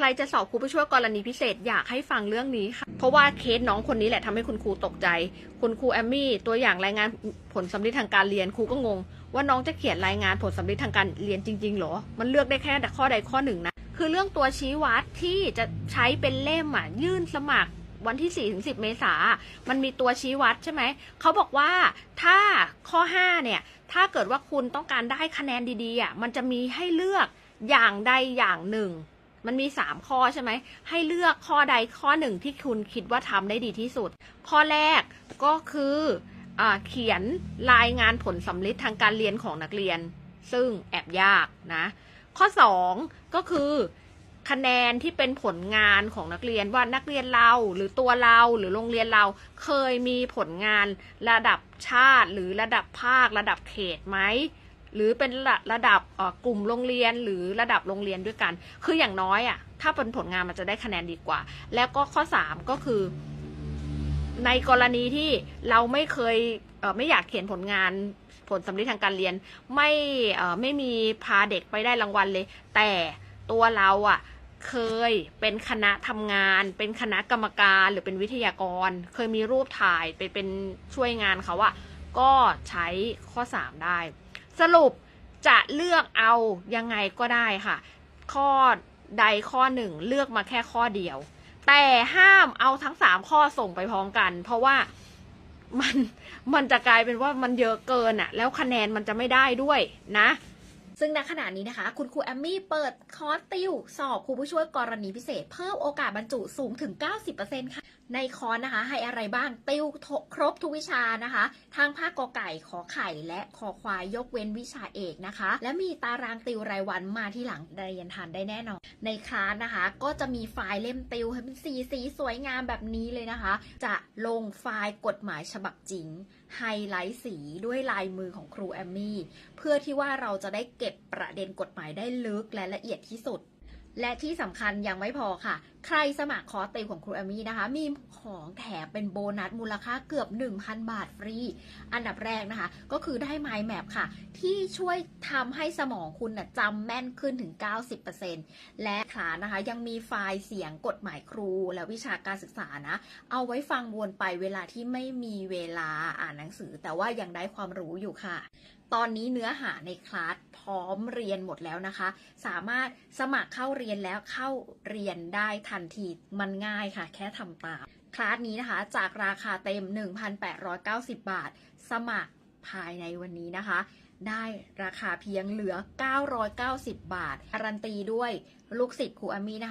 ครจะสอบครูผู้ช่วยกรณีพิเศษอยากให้ฟังเรื่องนี้ค่ะ เพราะว่าเคสน้องคนนี้แหละทำให้คุณครูตกใจ คุณครูแอมมี่ตัวอย่างรายงานผลสำลิดทางการเรียนครูก็งง ว่าน้องจะเขียนรายงานผลสำลิดทางการเรียนจริงๆหรอ มันเลือกได้แค่ข้อใดข้อหนึ่งนะ คือเรื่องตัวชี้วัดที่จะใช้เป็นเล่มอะยื่นสมัครวันที่4ถึง10 เมษา มันมีตัวชี้วัดใช่ไหม เขาบอกว่าถ้าข้อ 5 เนี่ย ถ้าเกิดว่าคุณต้องการได้คะแนนดีๆอะ มันจะมีให้เลือกอย่างใดอย่างหนึ่ง มันมี 3 ข้อใช่ไหม ให้เลือกข้อใดข้อหนึ่งที่คุณคิดว่าทำได้ดีที่สุด ข้อแรกก็คืออเขียนรายงานผลสำลิดทางการเรียนของนักเรียน ซึ่งแอบยากนะ ข้อ 2 ก็คือ คะแนนที่เป็นผลงานของนักเรียนว่านักเรียนเราหรือตัวเราหรือโรงเรียนเราเคยมีผลงานระดับชาติ หรือระดับภาคระดับเขตไหม หรือเป็นระระดับกลุ่มโรงเรียนหรือระดับโรงเรียนด้วยกัน คืออย่างน้อยอะ่ะถ้าเป็นผลงานมันจะได้คะแนนดีกว่า แล้วก็ข้อ 3 ก็คือ ในกรณีที่เราไม่เคยเไม่อยากเขียนผลงานผลสำลิดทางการเรียนไม่ไม่มีพาเด็กไปได้รางวัลเลย แต่ตัวเราอะ่ะเคยเป็นคณะทำงาน เป็นคณะกรรมการหรือเป็นวิทยากร เคยมีรูปถ่ายไปเป็นช่วยงานเขาอะก็ใช้ข้อ 3 ได้ สรุปจะเลือกเอายังไงก็ได้ค่ะ ข้อใดข้อหนึ่งเลือกมาแค่ข้อเดียว แต่ห้ามเอาทั้งสามข้อส่งไปพร้อมกัน เพราะว่ามันมันจะกลายเป็นว่ามันเยอะเกินอะแล้วคะแนนมันจะไม่ได้ด้วยนะ ซึ่งณขณะนี้นะคะ คุณครูแอมมี่เปิดคอร์สติว สอบครูผู้ช่วยกรณีพิเศษ เพิ่มโอกาสบรรจุสูงถึง 90%ค่ะ ในคอร์สนะคะ ให้อะไรบ้าง ติวครบทุกวิชานะคะ ทางภาคกอไก่ขอไข่และขอควายยกเว้นวิชาเอกนะคะ และมีตารางติวรายวันมาที่หลังเรียนทันได้แน่นอน ในคลาสนะคะ ก็จะมีไฟล์เล่มติวให้เป็นสีสีสวยงามแบบนี้เลยนะคะ จะลงไฟล์กฎหมายฉบับจริงไฮไลท์สีด้วยลายมือของครูแอมมี่เพื่อที่ว่าเราจะได้เก็บประเด็นกฎหมายได้ลึกและละเอียดที่สุด และที่สำคัญยังไม่พอค่ะใครสมัครคอร์สติวของครูแอมมี่นะคะ มีของแถมเป็นโบนัสมูลค่าเกือบ 1,000 บาทฟรี อันดับแรกนะคะ ก็คือได้ Mind Map ค่ะ ที่ช่วยทำให้สมองคุณนะจำแม่นขึ้นถึง 90%และขานะคะ ยังมีไฟล์เสียงกฎหมายครู และวิชาการศึกษานะ เอาไว้ฟังวนไปเวลาที่ไม่มีเวลาอ่านหนังสือ แต่ว่ายังได้ความรู้อยู่ค่ะตอนนี้เนื้อหาในคลาสพร้อมเรียนหมดแล้วนะคะ สามารถสมัครเข้าเรียนแล้วเข้าเรียนได้ทันทีมันง่ายค่ะ แค่ทำตาม คลาสนี้นะคะ จากราคาเต็ม 1,890 บาท สมัครภายในวันนี้นะคะ ได้ราคาเพียงเหลือ 990 บาทการันตีด้วยลูกศิษย์ครูอามีนะคะ